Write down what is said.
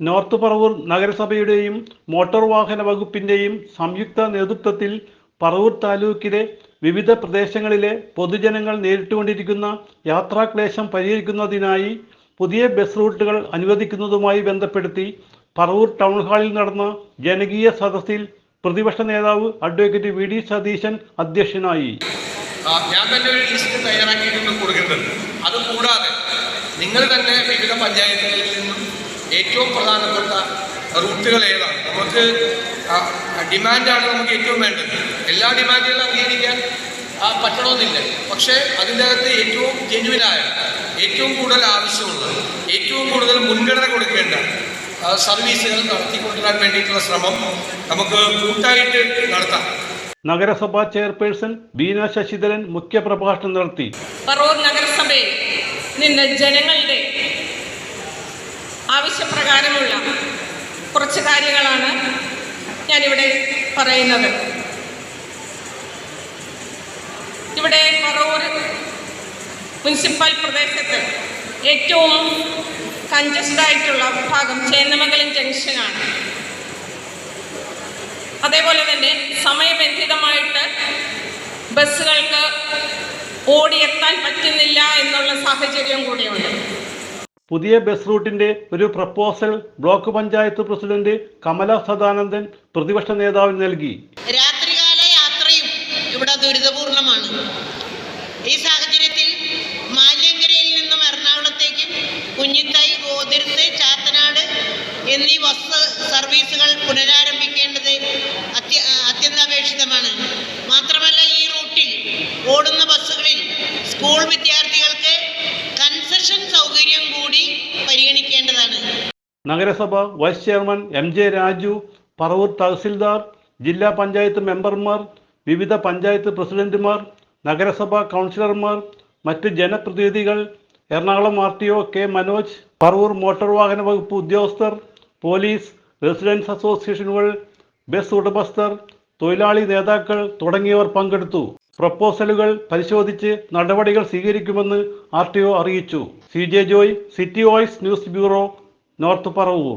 North Paravur നഗരസഭയുടെയും motor വാഹന വകുപ്പിന്റെയും സംയുക്ത നേതൃത്വത്തിൽ പറവൂർ താലൂക്കിലെ വിവിധ പ്രദേശങ്ങളിലെ പൊതുജനങ്ങൾ നേരിട്ടുകൊണ്ടിരിക്കുന്ന യാത്രാക്ലേശം പരിഹരിക്കുന്നതിനായി പുതിയ ബസ് റൂട്ടുകൾ അനുവദിക്കുന്നതുമായി ബന്ധപ്പെടുത്തി പറവൂർ ടൗൺ ഹാളിൽ നടന്ന ജനകീയ സദസ്സിൽ പ്രതിപക്ഷ നേതാവ് അഡ്വക്കേറ്റ് വി ഡി സതീശൻ അധ്യക്ഷനായി. ഞാൻ തന്നെ ഒരു ലിസ്റ്റ് തയ്യാറാക്കിയിട്ടുണ്ട് കൊടുക്കുന്നുണ്ട് അതുകൂടാതെ നിങ്ങൾ തന്നെ വിവിധ പഞ്ചായത്തുകളിൽ നിന്നും ഏറ്റവും പ്രധാനപ്പെട്ട റൂട്ടുകൾ ഏതാണ്? നമുക്ക് ഡിമാൻഡാണ് നമുക്ക് ഏറ്റവും വേണ്ടത്. എല്ലാ ഡിമാൻഡുകളും അംഗീകരിക്കാൻ ആ, പറ്റണമെന്നില്ല. പക്ഷേ അതിന്റെ അകത്ത് ഏറ്റവും ജെന്യുവിനായ ഏറ്റവും കൂടുതൽ ആവശ്യമുള്ള ഏറ്റവും കൂടുതൽ മുൻഗണന കൊടുക്കേണ്ട സർവീസുകൾ നടത്തിക്കൊണ്ടുവരാൻ വേണ്ടിയിട്ടുള്ള ശ്രമം നമുക്ക് കൂട്ടായിട്ട് നടത്താം. നഗരസഭാ ചെയർപേഴ്സൺ ബീന ശശിധരൻ മുഖ്യപ്രഭാഷണം നടത്തി. പറവൂർ നഗരസഭയിൽ നിന്ന് ജനങ്ങളുടെ ആവശ്യപ്രകാരമുള്ള കുറച്ച് കാര്യങ്ങളാണ് ഞാനിവിടെ പറയുന്നത്. ഇവിടെ പറവൂർ മുനിസിപ്പൽ പ്രദേശത്ത് ഏറ്റവും കഞ്ചസ്റ്റഡ് ആയിട്ടുള്ള ഭാഗം ചേന്നമംഗലം ജംഗ്ഷനാണ്. അതേപോലെ തന്നെ സമയബന്ധിതമായിട്ട് ബസ്സുകൾക്ക് ഓടിയെത്താൻ പറ്റുന്നില്ല എന്നുള്ള സാഹചര്യം കൂടിയുണ്ട്. പുതിയ ബസ് റൂട്ടിന്റെ ഒരു proposal block panchayat president Kamala Sadanandan പ്രതിപക്ഷ നേതാവിന് നൽകി. രാത്രികാല യാത്രയും ഇവിടെ ദുരിതപൂർണമാണ്. ഈ സാഹചര്യത്തിൽ മാല്യങ്കരയിൽ നിന്നും എറണാകുളത്തേക്കും കുഞ്ഞിത്തായി ഗോതിരുത്ത് ചാത്തനാട് എന്നീ ബസ് സർവീസുകൾ പുനരാരംഭിക്കേണ്ടത് അത്യന്താപേക്ഷിതമാണ്. നഗരസഭ vice chairman M J Raju Paravur tahsildar ജില്ലാ പഞ്ചായത്ത് മെമ്പർമാർ വിവിധ പഞ്ചായത്ത് പ്രസിഡന്റുമാർ നഗരസഭാ കൗൺസിലർമാർ മറ്റ് ജനപ്രതിനിധികൾ Ernakulam R T O K Manoj Paravur motor വാഹന വകുപ്പ് ഉദ്യോഗസ്ഥർ പോലീസ് റെസിഡൻസ് അസോസിയേഷനുകൾ ബസ് ഉടമസ്ഥർ തൊഴിലാളി നേതാക്കൾ തുടങ്ങിയവർ പങ്കെടുത്തു. പ്രപ്പോസലുകൾ പരിശോധിച്ച് നടപടികൾ സ്വീകരിക്കുമെന്ന് ആർ ടി ഒ അറിയിച്ചു. C J Joy city voice news bureau north Paravur